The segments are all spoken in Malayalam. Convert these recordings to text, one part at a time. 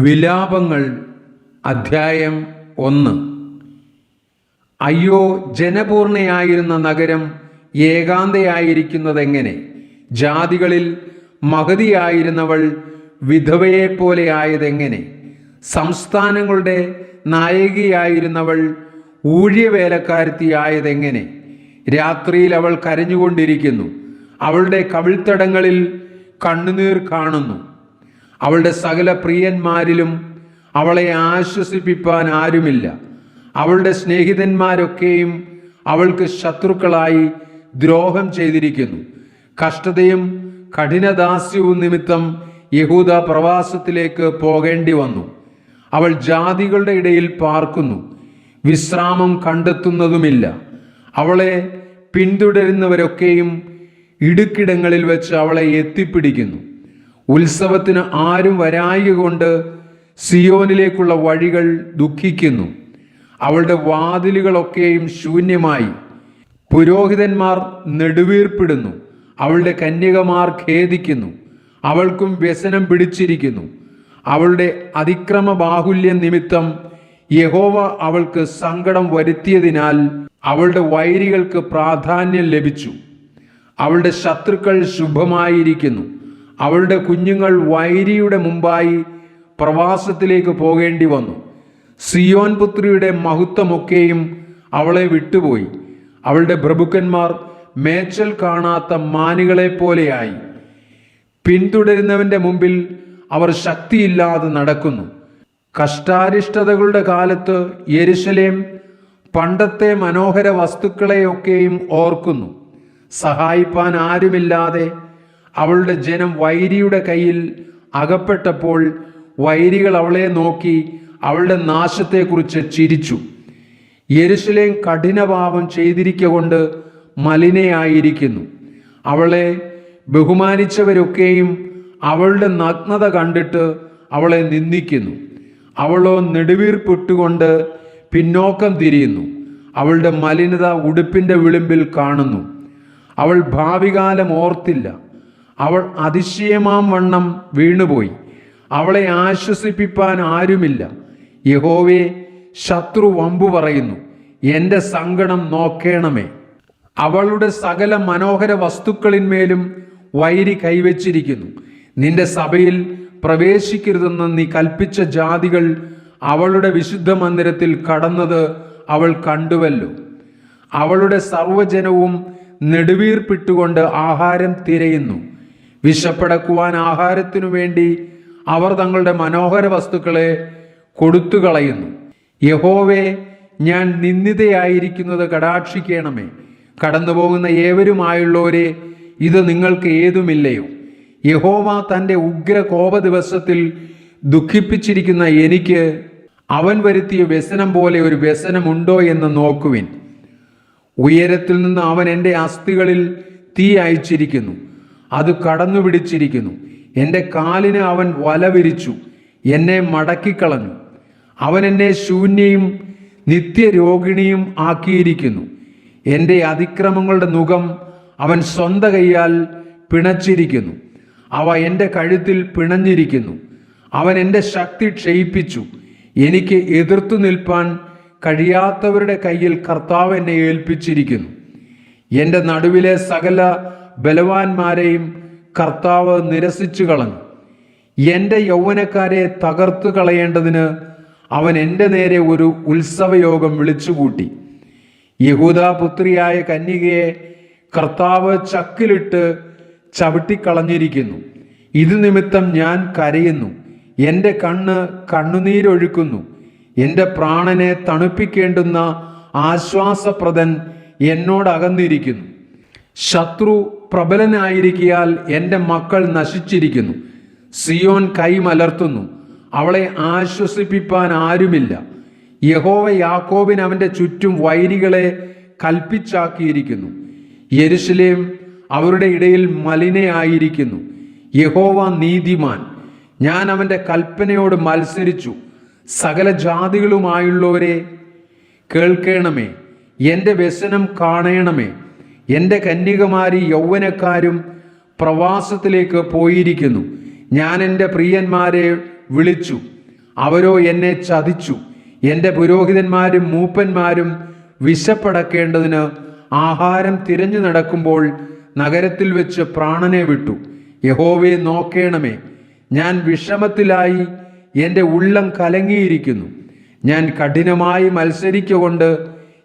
വിലാപങ്ങൾ അധ്യായം ഒന്ന്. അയ്യോ ജനപൂർണയായിരുന്ന നഗരം ഏകാന്തയായിരിക്കുന്നതെങ്ങനെ? ജാതികളിൽ മഹതിയായിരുന്നവൾ വിധവയെപ്പോലെ ആയതെങ്ങനെ? സംസ്ഥാനങ്ങളുടെ നായികയായിരുന്നവൾ ഊഴിയവേലക്കാരത്തിയായതെങ്ങനെ രാത്രിയിൽ അവൾ കരഞ്ഞുകൊണ്ടിരിക്കുന്നു. അവളുടെ കവിൾത്തടങ്ങളിൽ കണ്ണുനീർ കാണുന്നു. അവളുടെ സകല പ്രിയന്മാരിലും അവളെ ആശ്വസിപ്പിപ്പാൻ ആരുമില്ല. അവളുടെ സ്നേഹിതന്മാരൊക്കെയും അവൾക്ക് ശത്രുക്കളായി ദ്രോഹം ചെയ്തിരിക്കുന്നു. കഷ്ടതയും കഠിനദാസ്യവും നിമിത്തം യഹൂദ പ്രവാസത്തിലേക്ക് പോകേണ്ടി വന്നു. അവൾ ജാതികളുടെ ഇടയിൽ പാർക്കുന്നു. വിശ്രാമം കണ്ടെത്തുന്നതുമില്ല. അവളെ പിന്തുടരുന്നവരൊക്കെയും ഇടുക്കിടങ്ങളിൽ വെച്ച് അവളെ എത്തിപ്പിടിക്കുന്നു. ഉത്സവത്തിന് ആരും വരായിക കൊണ്ട് സിയോനിലേക്കുള്ള വഴികൾ ദുഃഖിക്കുന്നു. അവളുടെ വാതിലുകളൊക്കെയും ശൂന്യമായി. പുരോഹിതന്മാർ നെടുവീർപ്പിടുന്നു. അവളുടെ കന്യകമാർ ഖേദിക്കുന്നു. അവൾക്കും വ്യസനം പിടിച്ചിരിക്കുന്നു. അവളുടെ അതിക്രമ ബാഹുല്യം നിമിത്തം യഹോവ അവൾക്ക് സങ്കടം വരുത്തിയതിനാൽ അവളുടെ വൈരികൾക്ക് പ്രാധാന്യം ലഭിച്ചു. അവളുടെ ശത്രുക്കൾ ശുഭമായിരിക്കുന്നു. അവളുടെ കുഞ്ഞുങ്ങൾ വൈരിയുടെ മുമ്പായി പ്രവാസത്തിലേക്ക് പോകേണ്ടി വന്നു. സിയോൻ പുത്രിയുടെ മഹത്വമൊക്കെയും അവളെ വിട്ടുപോയി. അവളുടെ പ്രഭുക്കന്മാർ മേച്ചൽ കാണാത്ത മാനുകളെ പോലെയായി. പിന്തുടരുന്നവന്റെ മുമ്പിൽ അവർ ശക്തിയില്ലാതെ നടക്കുന്നു. കഷ്ടാരിഷ്ടതകളുടെ കാലത്ത് യെരുശലേം പണ്ടത്തെ മനോഹര വസ്തുക്കളെയൊക്കെയും ഓർക്കുന്നു. സഹായിപ്പാൻ ആരുമില്ലാതെ അവളുടെ ജനം വൈരിയുടെ കയ്യിൽ അകപ്പെട്ടപ്പോൾ വൈരികൾ അവളെ നോക്കി അവളുടെ നാശത്തെക്കുറിച്ച് ചിരിച്ചു. യെരുശലേം കഠിനഭാവം ചെയ്തിരിക്കൊണ്ട് മലിനയായിരിക്കുന്നു. അവളെ ബഹുമാനിച്ചവരൊക്കെയും അവളുടെ നഗ്നത കണ്ടിട്ട് അവളെ നിന്ദിക്കുന്നു. അവളോ നെടുവീർപ്പിട്ടുകൊണ്ട് പിന്നോക്കം തിരിയുന്നു. അവളുടെ മലിനത ഉടുപ്പിന്റെ വിളിമ്പിൽ കാണുന്നു. അവൾ ഭാവികാലം ഓർത്തില്ല. അവൾ അതിശയമാം വണ്ണം വീണുപോയി. അവളെ ആശ്വസിപ്പിപ്പാൻ ആരുമില്ല. യഹോവെ ശത്രു വമ്പു പറയുന്നു എന്റെ സങ്കടം നോക്കേണമേ. അവളുടെ സകല മനോഹര വസ്തുക്കളിന്മേലും വൈരി കൈവച്ചിരിക്കുന്നു. നിന്റെ സഭയിൽ പ്രവേശിക്കരുതെന്ന് നീ കൽപ്പിച്ച ജാതികൾ അവളുടെ വിശുദ്ധ മന്ദിരത്തിൽ കടന്നത് അവൾ കണ്ടുവല്ലോ. അവളുടെ സർവജനവും നെടുവീർപ്പിട്ടുകൊണ്ട് ആഹാരം തിരയുന്നു. വിശപ്പടക്കുവാൻ ആഹാരത്തിനു വേണ്ടി അവർ തങ്ങളുടെ മനോഹര വസ്തുക്കളെ കൊടുത്തു കളയുന്നു യഹോവേ ഞാൻ നിന്ദിതയായിരിക്കുന്നത് കടാക്ഷിക്കണമേ. കടന്നു പോകുന്ന ഏവരുമായുള്ളവരെ ഇത് നിങ്ങൾക്ക് ഏതുമില്ലയോ? യഹോവ തന്റെ ഉഗ്ര കോപ ദിവസത്തിൽ ദുഃഖിപ്പിച്ചിരിക്കുന്ന എനിക്ക് അവൻ വരുത്തിയ വ്യസനം പോലെ ഒരു വ്യസനമുണ്ടോ എന്ന് നോക്കുവിൻ. ഉയരത്തിൽ നിന്ന് അവൻ എന്റെ അസ്ഥികളിൽ തീ അയച്ചിരിക്കുന്നു. അത് കടന്നു പിടിച്ചിരിക്കുന്നു എന്റെ കാലിന് അവൻ വല വിരിച്ചു. എന്നെ മടക്കിക്കളഞ്ഞു. അവൻ എന്നെ ശൂന്യയും നിത്യരോഗിണിയും ആക്കിയിരിക്കുന്നു. എന്റെ അതിക്രമങ്ങളുടെ മുഖം അവൻ സ്വന്ത കൈയാൽ പിണച്ചിരിക്കുന്നു. അവ എന്റെ കഴുത്തിൽ പിണഞ്ഞിരിക്കുന്നു. അവൻ എന്റെ ശക്തി ക്ഷയിപ്പിച്ചു. എനിക്ക് എതിർത്തു നിൽപ്പാൻ കഴിയാത്തവരുടെ കയ്യിൽ കർത്താവ് എന്നെ ഏൽപ്പിച്ചിരിക്കുന്നു. എന്റെ നടുവിലെ സകല ബലവാന്മാരെയും കർത്താവ് നിരസിച്ചു കളഞ്ഞു. എന്റെ യൗവനക്കാരെ തകർത്തു കളയേണ്ടതിന് അവൻ എന്റെ നേരെ ഒരു ഉത്സവയോഗം വിളിച്ചുകൂട്ടി. യഹൂദാപുത്രിയായ കന്യകയെ കർത്താവ് ചക്കിലിട്ട് ചവിട്ടിക്കളഞ്ഞിരിക്കുന്നു. ഇത് നിമിത്തം ഞാൻ കരയുന്നു. എന്റെ കണ്ണ് കണ്ണുനീരൊഴുക്കുന്നു. എന്റെ പ്രാണനെ തണുപ്പിക്കേണ്ടുന്ന ആശ്വാസപ്രദൻ എന്നോടകന്നിരിക്കുന്നു. ശത്രു പ്രബലനായിരിക്കിയാൽ എന്റെ മക്കൾ നശിച്ചിരിക്കുന്നു. സിയോൻ കൈമലർത്തുന്നു. അവളെ ആശ്വസിപ്പിപ്പാൻ ആരുമില്ല. യഹോവ യാക്കോബിന് അവന്റെ ചുറ്റും വൈരികളെ കൽപ്പിച്ചാക്കിയിരിക്കുന്നു. യെരുശലേം അവരുടെ ഇടയിൽ മലിനയായിരിക്കുന്നു. യഹോവ നീതിമാൻ. ഞാൻ അവന്റെ കൽപ്പനയോട് മത്സരിച്ചു. സകല ജാതികളുമായുള്ളവരെ കേൾക്കണമേ. എന്റെ വ്യസനം കാണണമേ. എന്റെ കന്യകമാരി യൗവനക്കാരും പ്രവാസത്തിലേക്ക് പോയിരിക്കുന്നു. ഞാൻ എന്റെ പ്രിയന്മാരെ വിളിച്ചു. അവരോ എന്നെ ചതിച്ചു. എന്റെ പുരോഹിതന്മാരും മൂപ്പന്മാരും വിശപ്പടക്കേണ്ടതിന് ആഹാരം തിരഞ്ഞു നടക്കുമ്പോൾ നഗരത്തിൽ വെച്ച് പ്രാണനെ വിട്ടു. യഹോവയെ നോക്കേണമേ. ഞാൻ വിഷമത്തിലായി എന്റെ ഉള്ളം കലങ്ങിയിരിക്കുന്നു. ഞാൻ കഠിനമായി മത്സരിക്കുകൊണ്ട്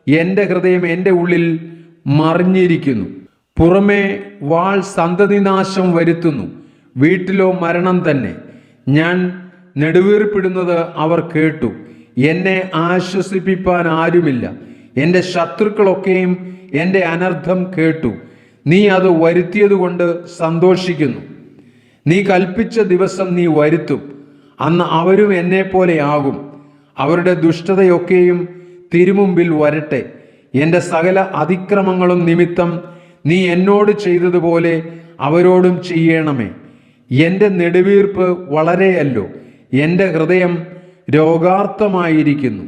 എന്റെ ഹൃദയം എന്റെ ഉള്ളിൽ മറിഞ്ഞിരിക്കുന്നു. പുറമേ വാൾ സന്തതിനാശം വരുത്തുന്നു. വീട്ടിലോ മരണം തന്നെ. ഞാൻ നെടുവീർപ്പിടുന്നത് അവർ കേട്ടു. എന്നെ ആശ്വസിപ്പിപ്പാൻ ആരുമില്ല. എന്റെ ശത്രുക്കളൊക്കെയും എന്റെ അനർത്ഥം കേട്ടു. നീ അത് വരുത്തിയതുകൊണ്ട് സന്തോഷിക്കുന്നു. നീ കൽപ്പിച്ച ദിവസം നീ വരുത്തും. അന്ന് അവരും എന്നെ പോലെയാകും ആകും. അവരുടെ ദുഷ്ടതയൊക്കെയും തിരുമുമ്പിൽ വരട്ടെ. എന്റെ സകല അതിക്രമങ്ങളും നിമിത്തം നീ എന്നോട് ചെയ്തതുപോലെ അവരോടും ചെയ്യണമേ. എന്റെ നെടുവീർപ്പ് വളരെയല്ലോ. എന്റെ ഹൃദയം രോഗാർത്ഥമായിരിക്കുന്നു.